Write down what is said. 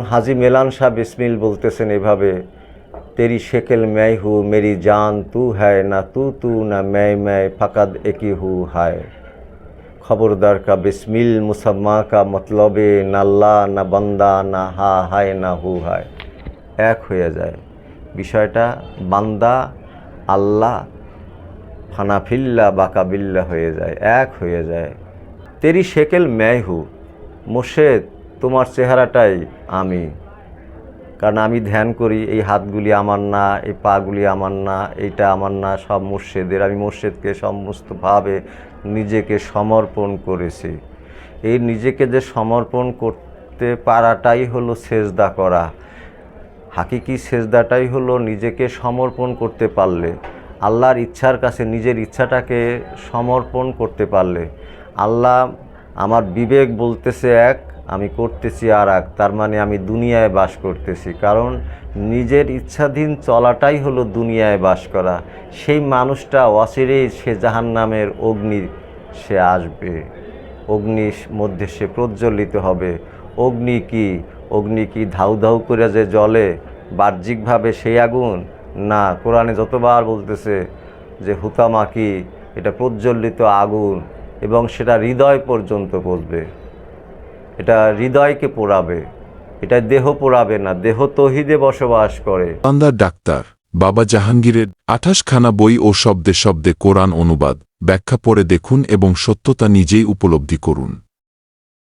হাজি মেলান শাহ বিসমিল বলতেছেন এভাবে, তেরি শেকেল ম্যাই হু, মেরি জান তু হ্যায় না তু তু না ম্যায় ম্যায় ফাকাদ একি হু হায়। খবরদার কা বিসমিল, মুসাম্মা কা মতলবে নাল্লা না বান্দা, না হা হায়, না হু হায়। এক হয়ে যায়। বিষয়টা, বান্দা, আল্লাহ, ফানাফিল্লা, বাকাবিল্লা হয়ে যায়। এক হয়ে যায়। তেরি শেকেল ম্যায়হু মোর্শেদ তোমার চেহারাটাই আমি। কারণ আমি ধ্যান করি, এই হাতগুলি আমার না, এই পাগুলি আমার না, এইটা আমার না, সব মোর্শেদের। আমি মোর্শেদকে সমস্তভাবে নিজেকে সমর্পণ করেছি। এই নিজেকে যে সমর্পণ করতে পারাটাই হলো সেজদা করা। হাকিকি সেজদাটাই হলো নিজেকে সমর্পণ করতে পারলে, আল্লাহর ইচ্ছার কাছে নিজের ইচ্ছাটাকে সমর্পণ করতে পারলে। আল্লাহ আমার বিবেক বলতেছে এক, আমি করতেছি আর এক। তার মানে আমি দুনিয়ায় বাস করতেছি। কারণ নিজের ইচ্ছাধীন চলাটাই হলো দুনিয়ায় বাস করা। সেই মানুষটা অচিরেই সে জাহান্নামের অগ্নি সে আসবে। অগ্নির মধ্যে সে প্রজ্বলিত হবে। অগ্নি কি? অগ্নি কি ধাউ ধাউ করে যে জলে বাহ্যিকভাবে সেই আগুন? না, কোরআনে যতবার বলতেছে যে হুতামা কি? এটা প্রজ্বলিত আগুন। এবং সেটা হৃদয় পর্যন্ত পৌঁছবে এটা হৃদয়কে পোড়াবে। এটা দেহ পোড়াবে না, দেহ তহিদে বসবাস করে। বান্দার ডাক্তার, বাবা জাহাঙ্গীরের আঠাশখানা বই ও শব্দে শব্দে কোরআন অনুবাদ। ব্যাখ্যা পড়ে দেখুন এবং সত্যতা নিজেই উপলব্ধি করুন।